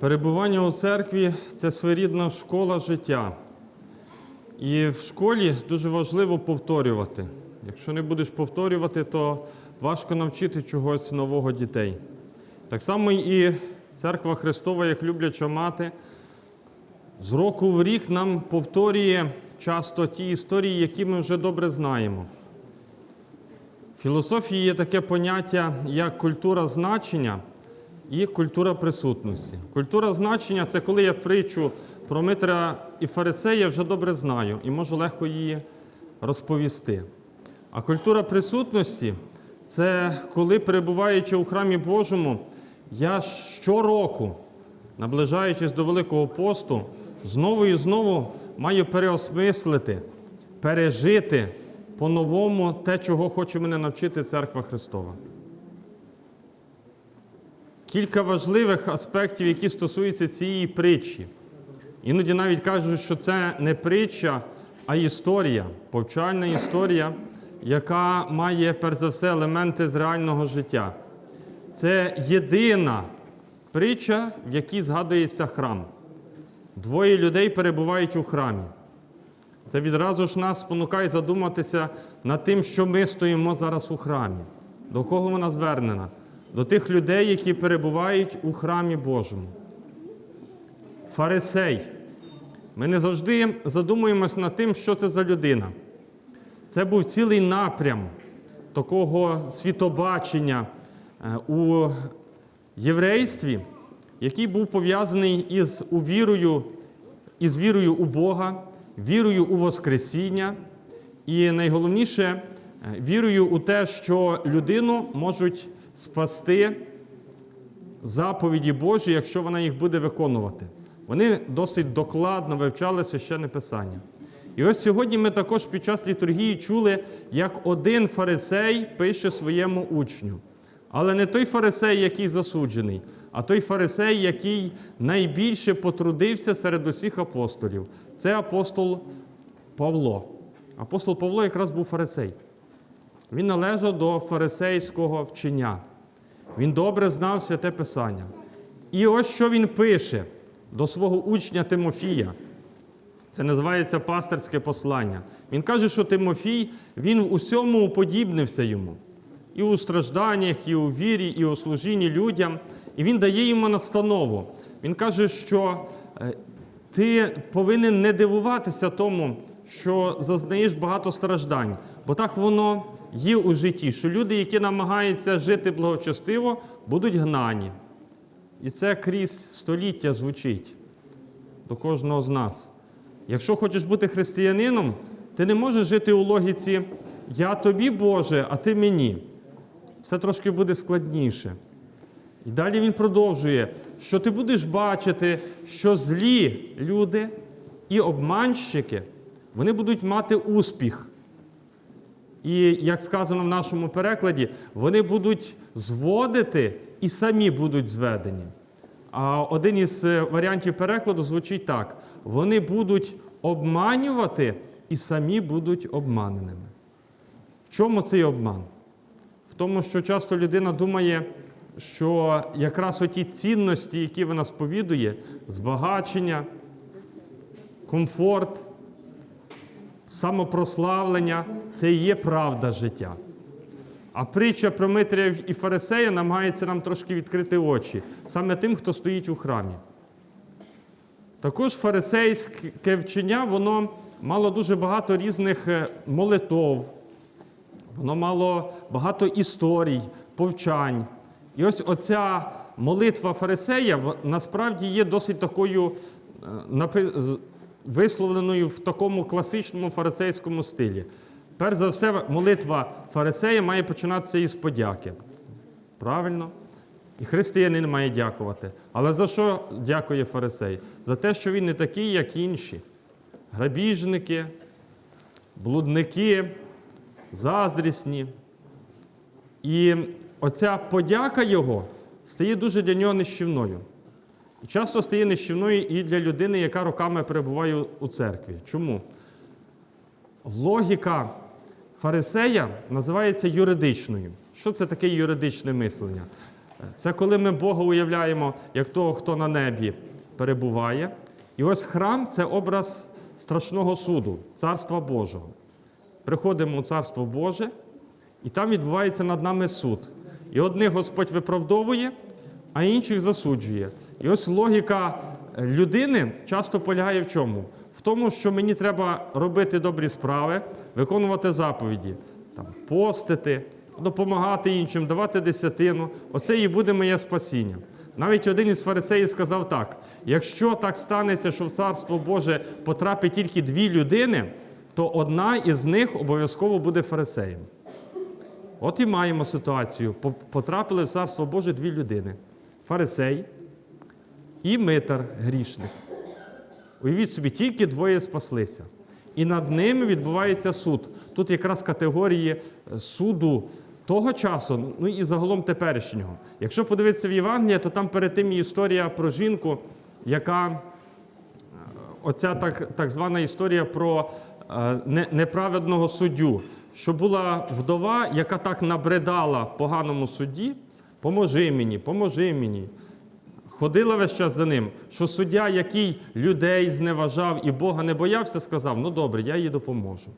Перебування у церкві це своєрідна школа життя. І в школі дуже важливо повторювати. Якщо не будеш повторювати, то важко навчити чогось нового дітей. Так само і церква Христова, як любляча мати, з року в рік нам повторює часто ті історії, які ми вже добре знаємо. В філософії є таке поняття, як культура значення і культура присутності. Культура значення це коли я притчу про Митра і Фарисея вже добре знаю і можу легко її розповісти. А культура присутності це коли, перебуваючи у храмі Божому, я щороку, наближаючись до Великого посту, знову і знову маю переосмислити, пережити по-новому те, чого хоче мене навчити Церква Христова. Кілька важливих аспектів, які стосуються цієї притчі. Іноді навіть кажуть, що це не притча, а історія, повчальна історія, яка має перш за все елементи з реального життя. Це єдина притча, в якій згадується храм. Двоє людей перебувають у храмі. Це відразу ж нас спонукає задуматися над тим, що ми стоїмо зараз у храмі. До кого вона звернена? До тих людей, які перебувають у храмі Божому. Фарисей. Ми не завжди задумуємось над тим, що це за людина. Це був цілий напрям такого світобачення е, у єврействі, який був пов'язаний із увірою, із вірою у Бога, вірою у Воскресіння, і найголовніше е, вірою у те, що людину можуть спасти заповіді Божі, якщо вона їх буде виконувати. Вони досить докладно вивчали священне Писання. І ось сьогодні ми також під час літургії чули, як один фарисей пише своєму учню. Але не той фарисей, який засуджений, а той фарисей, який найбільше потрудився серед усіх апостолів. Це апостол Павло. Апостол Павло якраз був фарисей. Він належав до фарисейського вчення. Він добре знав святе Писання. І ось що він пише до свого учня Тимофія. Це називається пастирське послання. Він каже, що Тимофій він в усьому уподібнився йому. І у стражданнях, і у вірі, і у служінні людям. І він дає йому настанову. Він каже, що е, ти повинен не дивуватися тому, що зазнаєш багато страждань, бо так воно є у житті, що люди, які намагаються жити благочестиво, будуть гнані. І це крізь століття звучить до кожного з нас. Якщо хочеш бути християнином, ти не можеш жити у логіці Я тобі, Боже, а ти мені. Все трошки буде складніше. І далі він продовжує, що ти будеш бачити, що злі люди і обманщики вони будуть мати успіх. І, як сказано в нашому перекладі, вони будуть зводити і самі будуть зведені. А один із е, варіантів перекладу звучить так: вони будуть обманювати і самі будуть обманеними. В чому цей обман? В тому, що часто людина думає, що якраз оті цінності, які вона сповідує, збагачення, комфорт, самопрославлення це і є правда життя. А притча про Митрія і Фарисея намагається нам трошки відкрити очі, саме тим, хто стоїть у храмі. Також фарисейське вчення, воно мало дуже багато різних е, молитов, воно мало багато історій, повчань. І ось оця молитва фарисея насправді є досить такою е, висловленою в такому класичному фарисейському стилі. Перш за все, молитва фарисея має починатися із подяки. Правильно? І християнин має дякувати. Але за що дякує фарисей? За те, що він не такий, як інші. Грабіжники, блудники, заздрісні. І оця подяка його стає дуже для нього нищівною. Часто стає нищівною і для людини, яка роками перебуває у церкві. Чому? Логіка фарисея називається юридичною. Що це таке юридичне мислення? Це коли ми Бога уявляємо як того, хто на небі перебуває. І ось храм це образ страшного суду, Царства Божого. Приходимо у Царство Боже, і там відбувається над нами суд. І одних Господь виправдовує, а інших засуджує. І ось логіка людини часто полягає в чому? В тому, що мені треба робити добрі справи, виконувати заповіді, там, постити, допомагати іншим, давати десятину. Оце і буде моє спасіння. Навіть один із фарисеїв сказав так: якщо так станеться, що в Царство Боже потрапить тільки дві людини, то одна із них обов'язково буде фарисеєм. От і маємо ситуацію. Потрапили в Царство Боже дві людини: фарисей і митар грішник. Уявіть собі, тільки двоє спаслися. І над ними відбувається суд. Тут якраз категорії е, суду того часу, ну і загалом теперішнього. Якщо подивитися в Євангелія, то там перед тим історія про жінку, яка е, оця так, так звана історія про е, не- неправедного суддю, що була вдова, яка так набридала поганому судді, поможи мені, поможи мені. Ходила весь час за ним, що суддя, який людей зневажав і Бога не боявся, сказав: ну добре, я їй допоможу.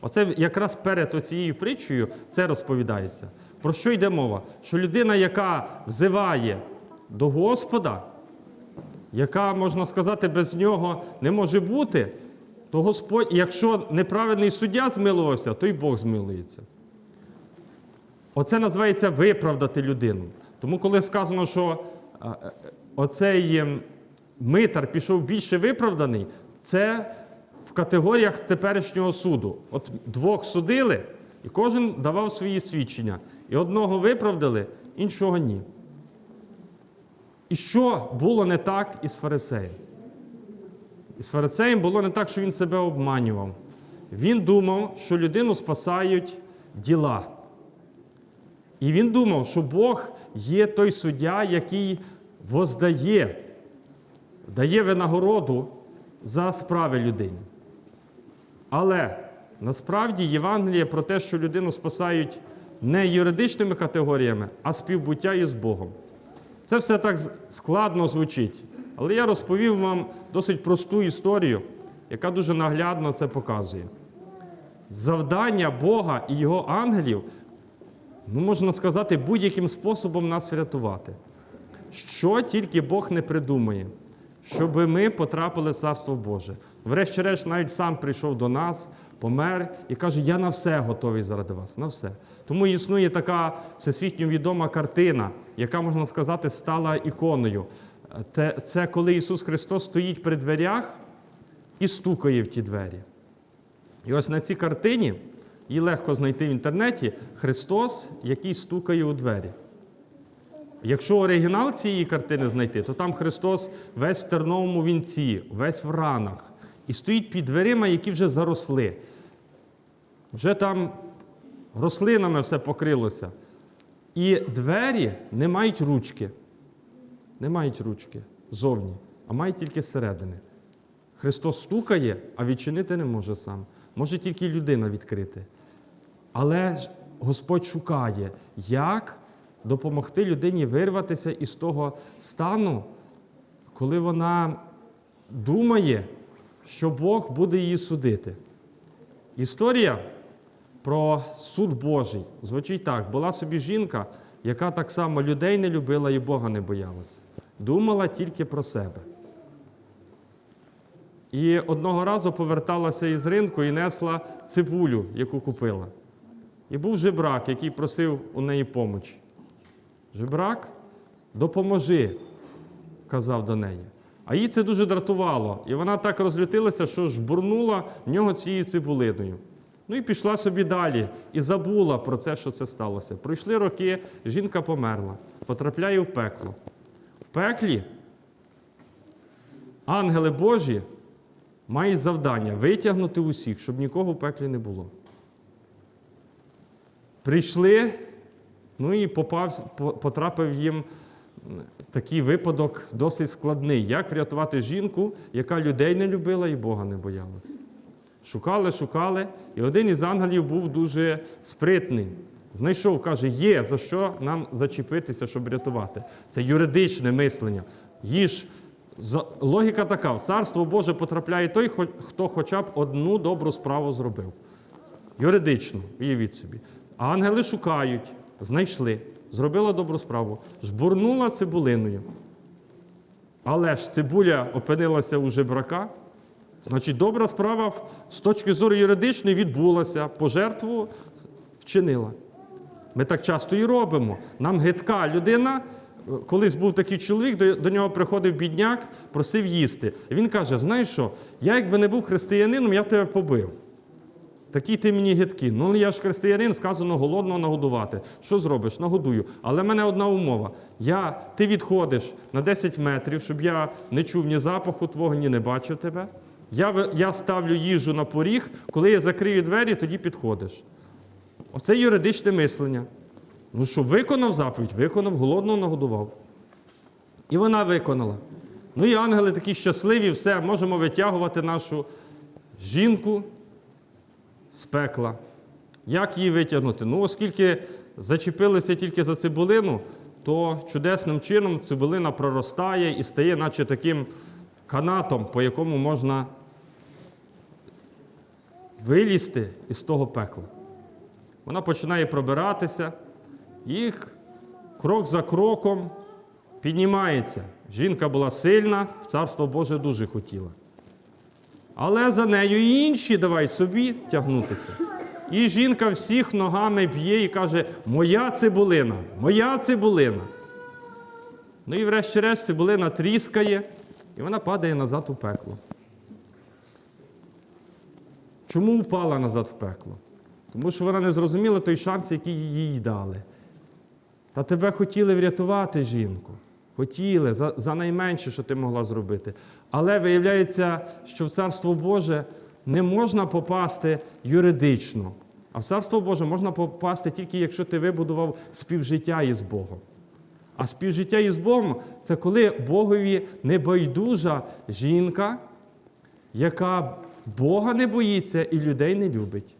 Оце якраз перед оцією притчею це розповідається. Про що йде мова? Що людина, яка взиває до Господа, яка, можна сказати, без нього не може бути, то Господь, якщо неправедний суддя змилувався, то й Бог змилується. Оце називається виправдати людину. Тому, коли сказано, що е, оцей ем, митар пішов більше виправданий, це в категоріях теперішнього суду. От двох судили, і кожен давав свої свідчення. І одного виправдали, іншого ні. І що було не так із фарисеєм? Із фарисеєм було не так, що він себе обманював. Він думав, що людину спасають діла. І він думав, що Бог є той суддя, який воздає, дає винагороду за справи людині. Але насправді Євангеліє про те, що людину спасають не юридичними категоріями, а співбуття із Богом. Це все так складно звучить. Але я розповів вам досить просту історію, яка дуже наглядно це показує. Завдання Бога і його ангелів ну, можна сказати, будь-яким способом нас врятувати. Що тільки Бог не придумає, щоб ми потрапили в Царство Боже. Врешті-решт, навіть сам прийшов до нас, помер і каже: Я на все готовий заради вас, на все. Тому існує така всесвітньо відома картина, яка, можна сказати, стала іконою. Це коли Ісус Христос стоїть при дверях і стукає в ті двері. І ось на цій картині, її легко знайти в інтернеті, Христос, який стукає у двері. Якщо оригінал цієї картини знайти, то там Христос весь в терновому вінці, весь в ранах, і стоїть під дверима, які вже заросли. Вже там рослинами все покрилося. І двері не мають ручки. Не мають ручки зовні, а мають тільки зсередини. Христос стукає, а відчинити не може сам. Може тільки людина відкрити. Але Господь шукає, як допомогти людині вирватися із того стану, коли вона думає, що Бог буде її судити. Історія про суд Божий звучить так: була собі жінка, яка так само людей не любила і Бога не боялася. Думала тільки про себе. І одного разу поверталася із ринку і несла цибулю, яку купила. І був жебрак, який просив у неї помочі. Жебрак, допоможи, казав до неї. А їй це дуже дратувало. І вона так розлютилася, що жбурнула в нього цією цибулиною. Ну і пішла собі далі і забула про це, що це сталося. Пройшли роки, жінка померла, потрапляє в пекло. В пеклі ангели Божі мають завдання витягнути усіх, щоб нікого в пеклі не було. Прийшли, ну і попав, потрапив їм такий випадок досить складний. Як врятувати жінку, яка людей не любила і Бога не боялася. Шукали, шукали, і один із ангелів був дуже спритний. Знайшов, каже, є за що нам зачепитися, щоб рятувати. Це юридичне мислення. Їж. Логіка така: в царство Боже потрапляє той, хто хоча б одну добру справу зробив. Юридично, уявіть собі. Ангели шукають, знайшли, зробила добру справу, жбурнула цибулиною. Але ж цибуля опинилася у жебрака. Значить, добра справа з точки зору юридичної відбулася, пожертву вчинила. Ми так часто і робимо. Нам гидка людина. е, Колись був такий чоловік, до, нього приходив бідняк, просив їсти. Він каже: знаєш що, я якби не був християнином, я тебе побив. Такий ти мені гидкий. Ну я ж християнин, сказано голодного нагодувати. Що зробиш? Нагодую. Але в мене одна умова. Я, ти відходиш на 10 метрів, щоб я не чув ні запаху твого, ні не бачив тебе. Я, я ставлю їжу на поріг, коли я закрию двері, тоді підходиш. Оце юридичне мислення. Ну що, виконав заповідь, виконав, голодного нагодував. І вона виконала. Ну і ангели такі щасливі, все, можемо витягувати нашу жінку з пекла. Як її витягнути? Ну, оскільки зачепилися тільки за цибулину, то чудесним чином цибулина проростає і стає, наче таким канатом, по якому можна вилізти із того пекла. Вона починає пробиратися і крок за кроком піднімається. Жінка була сильна, в царство Боже дуже хотіла. Але за нею і інші давай собі тягнутися. І жінка всіх ногами б'є і каже: Моя цибулина, моя цибулина. Ну і врешті-решт цибулина тріскає, і вона падає назад у пекло. Чому впала назад в пекло? Тому що вона не зрозуміла той шанс, який їй дали. Та тебе хотіли врятувати, жінку. Хотіли за, за найменше, що ти могла зробити. Але виявляється, що в Царство Боже не можна попасти юридично. А в Царство Боже можна попасти тільки якщо ти вибудував співжиття із Богом. А співжиття із Богом це коли Богові небайдужа жінка, яка Бога не боїться і людей не любить.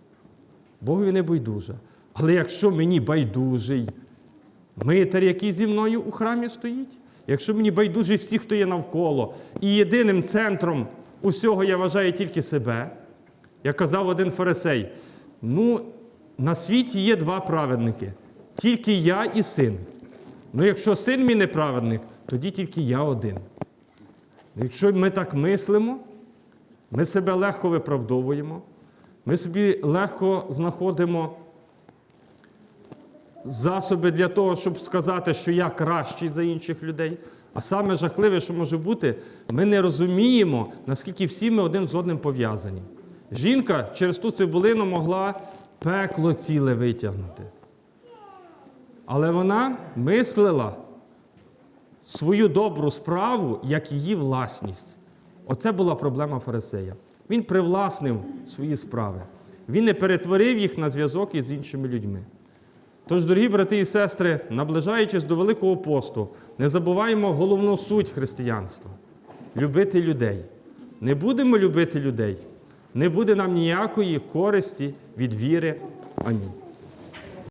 Богові не байдужа. Але якщо мені байдужий митар, який зі мною у храмі стоїть, якщо мені байдужий всі, хто є навколо, і єдиним центром усього я вважаю тільки себе, як казав один фарисей, ну, на світі є два праведники, тільки я і син. Ну, якщо син мій неправедник, тоді тільки я один. Якщо ми так мислимо, ми себе легко виправдовуємо, ми собі легко знаходимо засоби для того, щоб сказати, що я кращий за інших людей. А саме жахливе, що може бути, ми не розуміємо, наскільки всі ми один з одним пов'язані. Жінка через ту цибулину могла пекло ціле витягнути. Але вона мислила свою добру справу як її власність. Оце була проблема фарисея. Він привласнив свої справи. Він не перетворив їх на зв'язок із іншими людьми. Тож, дорогі брати і сестри, наближаючись до Великого посту, не забуваємо головну суть християнства любити людей. Не будемо любити людей, не буде нам ніякої користі від віри. Амінь.